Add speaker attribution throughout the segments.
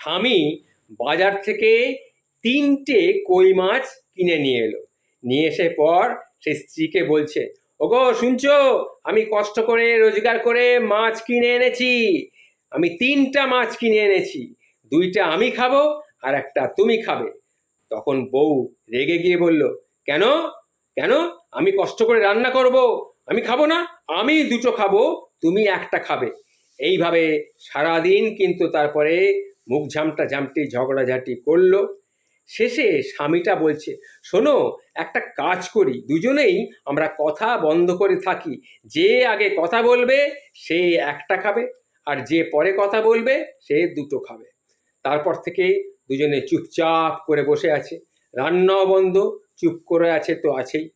Speaker 1: স্বামী বাজার থেকে তিনটে কই মাছ কিনে নিয়ে এলো। নিয়ে এসে পর সে স্ত্রীকে বলছে, ওগো, শুনছো? আমি কষ্ট করে, রোজগার করে মাছ কিনে এনেছি। আমি তিনটা মাছ কিনে এনেছি। দুইটা আমি খাব আর একটা তুমি খাবে। তখন বউ রেগে গিয়ে বলল, কেন? কেন? আমি কষ্ট করে রান্না করব। আমি খাব না, আমি দুটো খাব, তুমি একটা খাবে। এইভাবে সারাদিন কিন্তু তারপরে মুখ ঝামটা ঝামটি ঝগড়াঝাটি করল। শেষে স্বামীটা বলছে, শোনো, একটা কাজ করি। দুজনেই আমরা কথা বন্ধ করে থাকি। যে আগে কথা বলবে, সে একটা খাবে। আর যে পরে কথা বলবে, সে দুটো খাবে। তারপর থেকে দুজনে চুপচাপ করে বসে আছে। রান্নাও বন্ধ, চুপ করে আছে তো আছেই।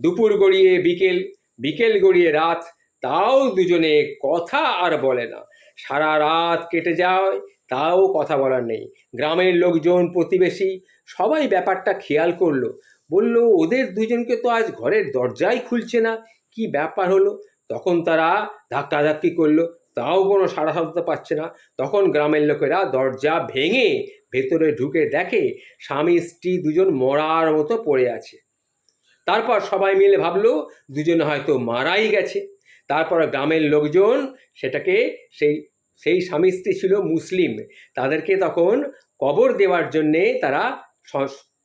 Speaker 1: দুপুর গড়িয়ে বিকেল বিকেল গড়িয়ে রাত। তাও দুজনে কথা আর বলে না। সারা রাত কেটে যায় তাও কথা বলার নেই। গ্রামের লোকজন, প্রতিবেশী সবাই ব্যাপারটা খেয়াল করল। বলল, ওদের দুজনকে তো আজ ঘরের দরজাই খুলছে না। কি ব্যাপার হলো? তখন তারা ধাক্কাধাক্কি করল। তাও কোনো সাড়া শব্দ পাচ্ছে না। তখন গ্রামের লোকেরা দরজা ভেঙে ভেতরে ঢুকে দেখে স্বামী, স্ত্রী দুজন মরার মতো পড়ে আছে। তারপর সবাই মিলে ভাবলো, দুজনে হয়তো মারাই গেছে। তারপর গ্রামের লোকজন সেটাকে সেই সেই স্বামী স্ত্রী ছিল মুসলিম। তাদেরকে তখন কবর দেওয়ার জন্যে তারা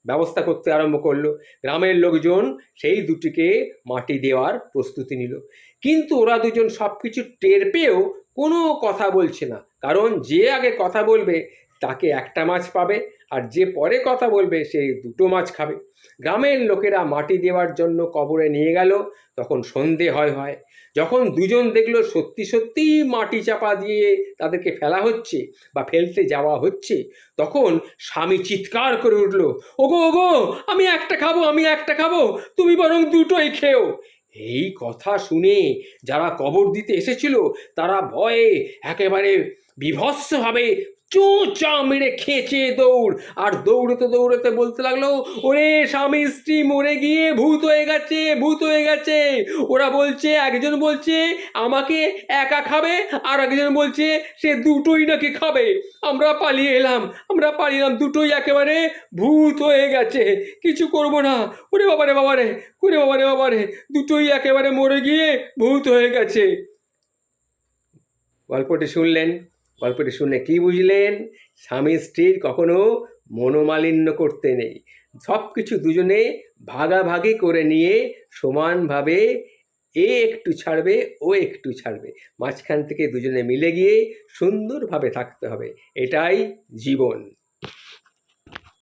Speaker 1: ব্যবস্থা করতে আরম্ভ করল। গ্রামের লোকজন সেই দুটিকে মাটি দেওয়ার প্রস্তুতি নিল। কিন্তু ওরা দুজন সব কিছু টের পেয়েও কোনো কথা বলছে না। কারণ যে আগে কথা বলবে, তাকে একটা মাছ পাবে। আর যে পরে কথা বলবে সে দুটো মাছ খাবে। গ্রামের লোকেরা মাটি দেওয়ার জন্য কবরে নিয়ে গেল, তখন সন্ধে হয় হয়। যখন দুজন দেখল সত্যি সত্যি মাটি চাপা দিয়ে তাদেরকে ফেলা হচ্ছে বা ফেলতে যাওয়া হচ্ছে, তখন স্বামী চিৎকার করে উঠল, ওগো ওগো, আমি একটা খাব, আমি একটা খাব, তুমি বরং দুটোই খেও। এই কথা শুনে যারা কবর দিতে এসেছিল, তারা ভয়ে একেবারে বিভৎসভাবে চোঁচা মেরে খেঁচে দৌড়। আর দৌড়তে দৌড়তে বলতে লাগল, ওরে স্বামী স্ত্রী মরে গিয়ে ভূত হয়ে গেছে, ভূত হয়ে গেছে। ওরা বলছে, একজন বলছে, আমাকে একা খাবে, আর একজন বলছে, সে দুটোই নাকি খাবে। আমরা পালিয়ে এলাম, আমরা পালিয়ে এলাম দুটোই একেবারে ভূত হয়ে গেছে। কিছু করব না। ওরে বাবারে বাবারে ওরে বাবারে বাবারে দুটোই একেবারে মরে গিয়ে ভূত হয়ে গেছে। গল্পটি শুনলেন। গল্পটি শুনে কি বুঝলেন? স্বামী স্ত্রীর কখনো মনোমালিন্য করতে নেই। সব কিছু দুজনে ভাগাভাগি করে নিয়ে সমানভাবে এ একটু ছাড়বে, ও একটু ছাড়বে। মাঝখান থেকে দুজনে মিলে গিয়ে সুন্দরভাবে থাকতে হবে। এটাই জীবন।